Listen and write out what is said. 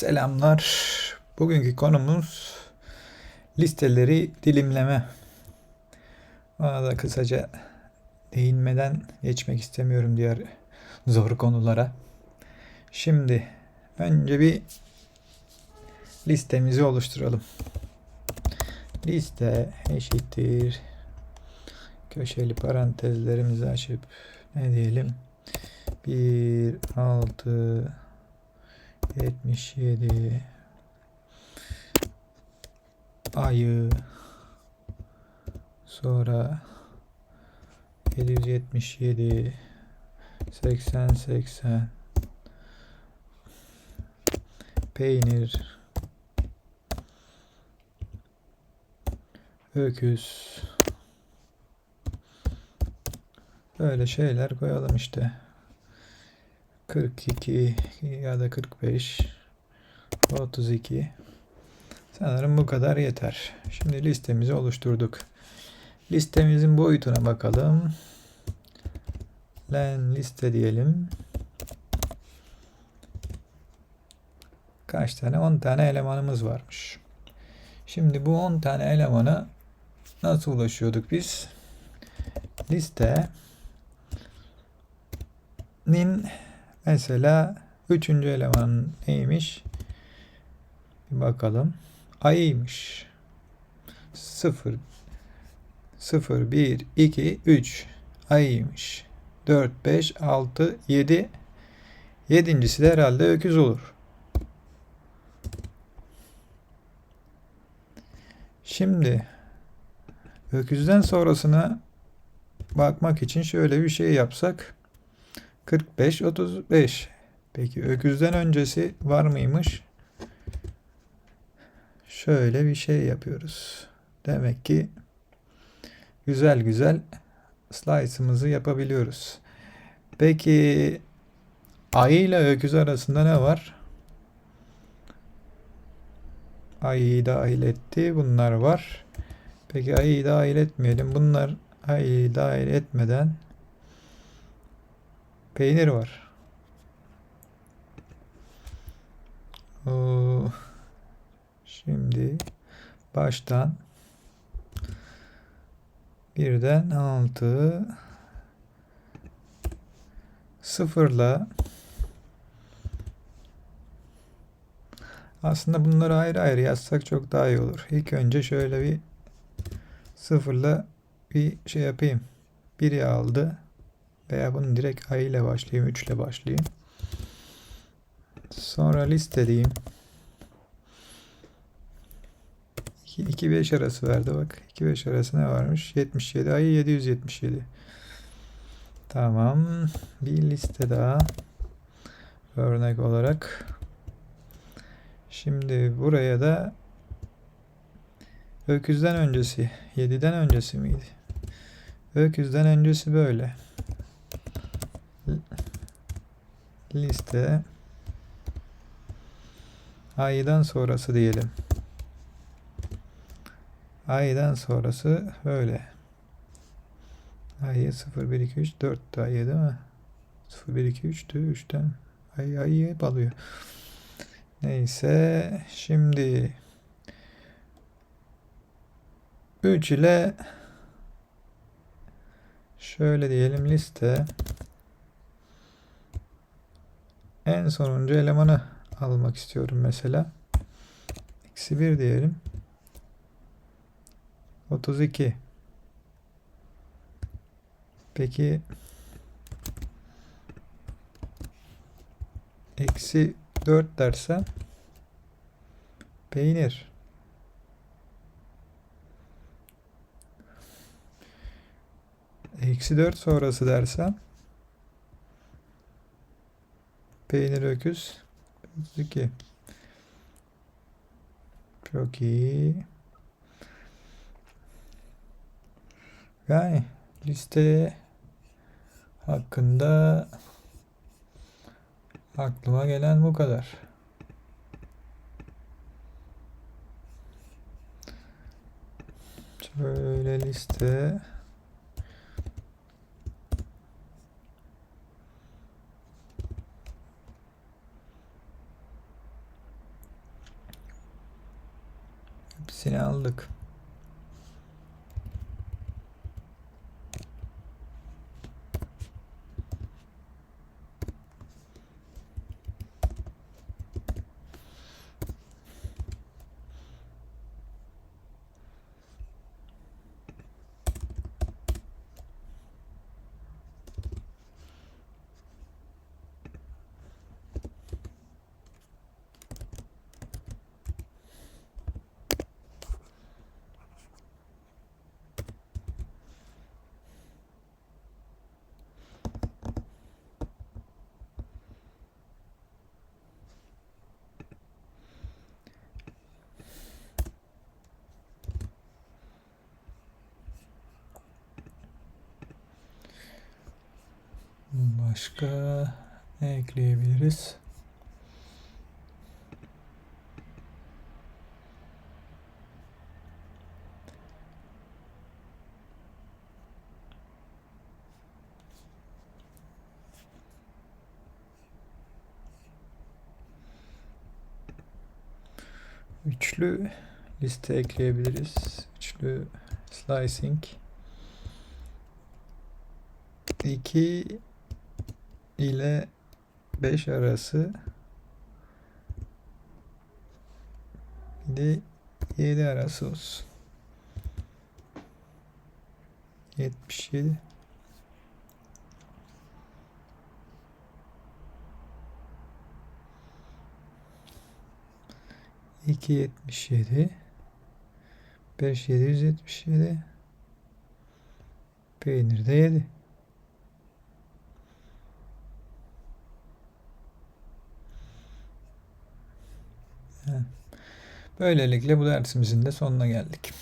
Selamlar. Bugünkü konumuz listeleri dilimleme. Ona da kısaca değinmeden geçmek istemiyorum diğer zor konulara. Şimdi önce bir listemizi oluşturalım. Liste eşittir. Köşeli parantezlerimizi açıp ne diyelim? 1 6 77 ayı. Sonra 777 80 80 peynir. Öküz. Böyle şeyler koyalım işte 42 ya da 45 32 sanırım bu kadar yeter. Şimdi listemizi oluşturduk. Listemizin boyutuna bakalım. Len liste diyelim. Kaç tane? 10 tane elemanımız varmış. Şimdi bu 10 tane elemana nasıl ulaşıyorduk biz? Liste nin Mesela üçüncü eleman neymiş? Bir bakalım. Ayıymış. 0 0 1 2 3 ayıymış. 4 5 6 7 Yedincisi de herhalde öküz olur. Şimdi öküzden sonrasına bakmak için şöyle bir şey yapsak 45 35. Peki öküzden öncesi var mıymış? Şöyle bir şey yapıyoruz. Demek ki güzel güzel slice'ımızı yapabiliyoruz. Peki ayı ile öküz arasında ne var? Ayıyı dahil etti. Bunlar var. Peki ayıyı dahil etmeyelim. Bunlar ayıyı dahil etmeden Peynir var. Şimdi baştan birden altı sıfırla aslında bunları ayrı ayrı yazsak çok daha iyi olur. İlk önce şöyle bir sıfırla bir şey yapayım. Biri aldı. Veya bunu direkt ay ile başlayayım. 3 ile başlayayım. Sonra listeleyeyim. 2-5 arası verdi bak. 2-5 arası ne varmış? 77 ayı 777. Tamam. Bir liste daha. Örnek olarak. Şimdi buraya da öküzden öncesi. 7'den öncesi miydi? Öküzden öncesi böyle liste aydan sonrası diyelim. Aydan sonrası böyle. Ayı 0 1 2 3 4 ayı değil mi? 0 1 2 3'tü 3'ten ay ayı hep alıyor. Neyse şimdi 3 ile şöyle diyelim liste en sonuncu elemanı almak istiyorum mesela. Eksi 1 diyelim. 32. Peki eksi 4 dersem peynir. Eksi 4 sonrası dersem Peynir öküz. 32. Çok iyi. Yani liste hakkında aklıma gelen bu kadar. Şöyle liste Hepsini aldık. Başka ne ekleyebiliriz? Üçlü liste ekleyebiliriz. Üçlü slicing. 2 ile 5 arası. Bir de 7 arası olsun. 77 2 77 5 777 Peynir de 7 Böylelikle bu dersimizin de sonuna geldik.